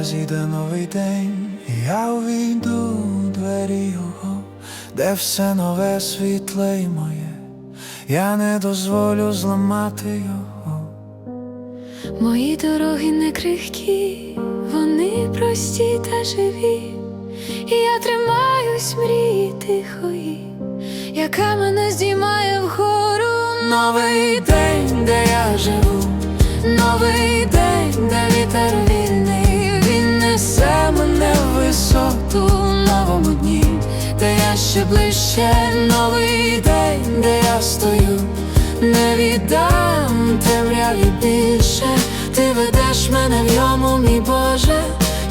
зійде новий день, я увійду двері його, де все нове світле й моє, я не дозволю зламати його. Мої дороги не крихкі, вони прості та живі, і я тримаюсь мрії тихої, яка мене здіймає вгору. Новий день, де я живу, Новий день, ще ближче, новий день, де я стою, не віддам темряві більше, ти ведеш мене в йому, мій Боже,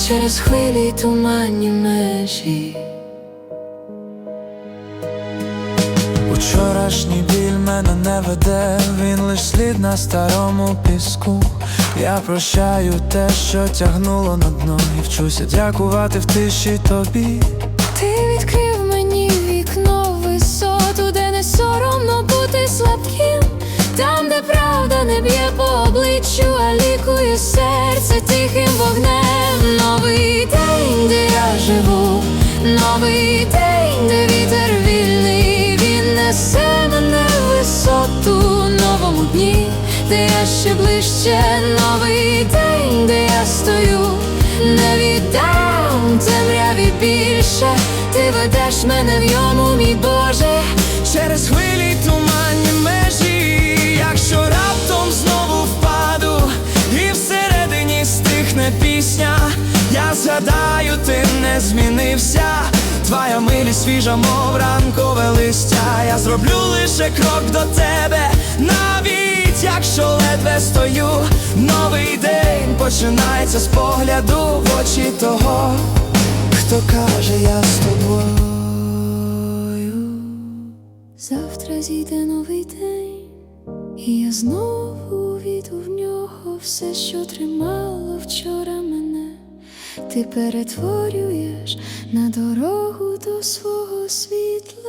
через хвилі й туманні межі. Учорашній біль мене не веде, він лиш слід на старому піску. Я прощаю те, що тягнуло на дно, і вчуся дякувати в тиші тобі. Серце тихим вогнем. Новий день, де я живу, новий день, де вітер вільний, він несе мене висоту. Новому дні, де я ще ближче, новий день, де я стою, не віддам темряві більше, ти ведеш мене в йому, мій Боже. Через хвилі туманні межі, я згадаю, ти не змінився. Твоя милість свіжа, мов ранкове листя. Я зроблю лише крок до тебе, навіть якщо ледве стою. Новий день починається з погляду в очі того, хто каже, я з тобою. Завтра зійде новий день, і я знову війду в нього все, що тримало вчора мене. Ти перетворюєш на дорогу до свого світла.